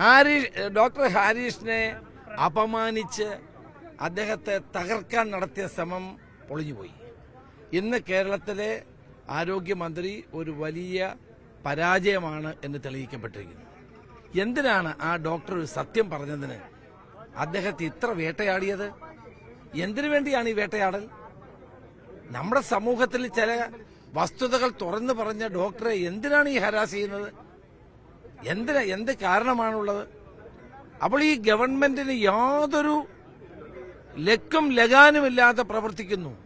Harish doctor ഹാരിഷിനെ അപമാനിച്ച് അദ്ദേഹത്തെ തകർക്കാൻ നടത്തിയ ശ്രമം പൊളിഞ്ഞുപോയി. ഇന്ന് കേരളത്തിലെ ആരോഗ്യമന്ത്രി ഒരു വലിയ പരാജയമാണ് എന്ന് തെളിയിക്കപ്പെട്ടിരിക്കുന്നു. എന്തിനാണ് ആ ഡോക്ടർ ഒരു സത്യം പറഞ്ഞതിന് അദ്ദേഹത്തെ ഇത്ര വേട്ടയാടിയത്? എന്തിനു വേണ്ടിയാണ് ഈ വേട്ടയാടൽ? നമ്മുടെ സമൂഹത്തിൽ ചില വസ്തുതകൾ തുറന്നു പറഞ്ഞ ഡോക്ടറെ എന്തിനാണ് ഈ ഹരാസ് ചെയ്യുന്നത്? എന്തിനാ എന്ത് കാരണമാണുള്ളത്? അപ്പോൾ ഈ ഗവൺമെന്റിന് യാതൊരു ലക്കും ലഗാനുമില്ലാതെ പ്രവർത്തിക്കുന്നു.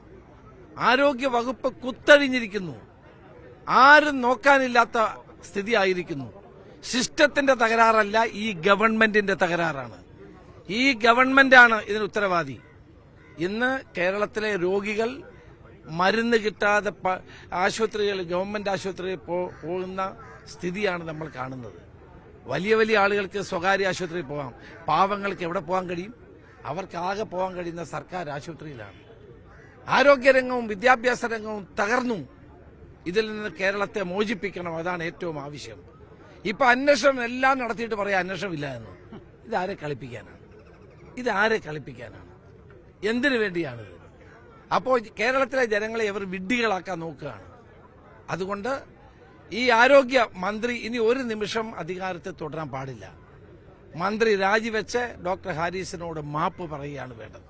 ആരോഗ്യ വകുപ്പ് കുത്തഴിഞ്ഞിരിക്കുന്നു. ആരും നോക്കാനില്ലാത്ത സ്ഥിതിയായിരിക്കുന്നു. സിസ്റ്റത്തിന്റെ തകരാറല്ല ഈ ഗവൺമെന്റിന്റെ തകരാറാണ്. ഈ ഗവൺമെന്റാണ് ഇതിന് ഉത്തരവാദി. ഇന്ന് കേരളത്തിലെ രോഗികൾ മരുന്ന് കിട്ടാതെ ആശുപത്രികൾ ഗവൺമെന്റ് ആശുപത്രിയിൽ പോകുന്ന സ്ഥിതിയാണ് നമ്മൾ കാണുന്നത്. വലിയ വലിയ ആളുകൾക്ക് സ്വകാര്യ ആശുപത്രിയിൽ പോകാം പാവങ്ങൾക്ക് എവിടെ പോകാൻ കഴിയും? അവർക്ക് ആകെ പോകാൻ കഴിയുന്ന സർക്കാർ ആശുപത്രിയിലാണ്. ആരോഗ്യരംഗവും വിദ്യാഭ്യാസ രംഗവും തകർന്നു ഇതിൽ നിന്ന് കേരളത്തെ മോചിപ്പിക്കണം. അതാണ് ഏറ്റവും ആവശ്യം. ഇപ്പൊ അന്വേഷണം എല്ലാം നടത്തിയിട്ട് പറയാം അന്വേഷണം ഇല്ല എന്ന്. ഇതാരെ കളിപ്പിക്കാനാണ്? ഇതാരെ കളിപ്പിക്കാനാണ്? എന്തിനു വേണ്ടിയാണിത്? അപ്പോൾ കേരളത്തിലെ ജനങ്ങളെ ഇവർ വിഡ്ഢികളാക്കാൻ നോക്കുകയാണ്. അതുകൊണ്ട് ഈ ആരോഗ്യ മന്ത്രി ഇനി ഒരു നിമിഷം അധികാരത്തിൽ തുടരാൻ പാടില്ല. മന്ത്രി രാജിവെച്ച് ഡോക്ടർ ഹാരിസിനോട് മാപ്പ് പറയുകയാണ് വേണ്ടത്.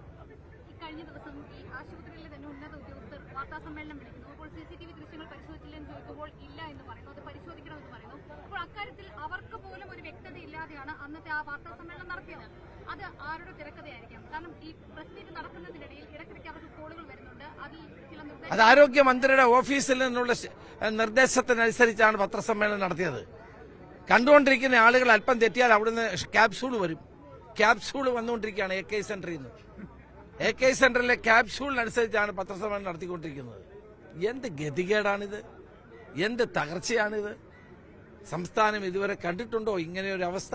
അന്നത്തെ ആ വാർത്താ സമ്മേളനം നടത്തിയത്. അത് ആരുടെ തിരക്കഥയായിരിക്കാം? കാരണം ഈ പ്രസ് മീറ്റ് നടക്കുന്നതിനിടയിൽ അത് ആരോഗ്യമന്ത്രിയുടെ ഓഫീസിൽ നിന്നുള്ള നിർദ്ദേശത്തിനനുസരിച്ചാണ് പത്രസമ്മേളനം നടത്തിയത്. കണ്ടുകൊണ്ടിരിക്കുന്ന ആളുകൾ അല്പം തെറ്റിയാൽ അവിടുന്ന് ക്യാപ്സൂൾ വരും. ക്യാപ്സൂൾ വന്നുകൊണ്ടിരിക്കുകയാണ് എ കെ സെന്ററിൽ നിന്ന്. എ കെ സെന്ററിലെ ക്യാപ്സൂളിനനുസരിച്ചാണ് പത്രസമ്മേളനം നടത്തിക്കൊണ്ടിരിക്കുന്നത്. എന്ത് ഗതികേടാണിത്? എന്ത് തകർച്ചയാണിത്? സംസ്ഥാനം ഇതുവരെ കണ്ടിട്ടുണ്ടോ ഇങ്ങനെയൊരു അവസ്ഥ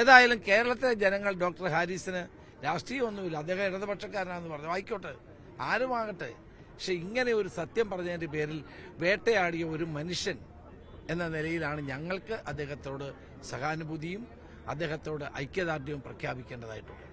ഏതായാലും കേരളത്തിലെ ജനങ്ങൾ ഡോക്ടർ ഹാരിസിന് രാഷ്ട്രീയമൊന്നുമില്ല. അദ്ദേഹം ഇടതുപക്ഷക്കാരനാണെന്ന് പറഞ്ഞു. ആയിക്കോട്ടെ. ആരുമാകട്ടെ. പക്ഷെ ഇങ്ങനെ ഒരു സത്യം പറഞ്ഞതിന്റെ പേരിൽ വേട്ടയാടിയ ഒരു മനുഷ്യൻ എന്ന നിലയിലാണ് ഞങ്ങൾക്ക് അദ്ദേഹത്തോട് സഹാനുഭൂതിയും അദ്ദേഹത്തോട് ഐക്യദാർഢ്യവും പ്രഖ്യാപിക്കേണ്ടതായിട്ടുള്ളത്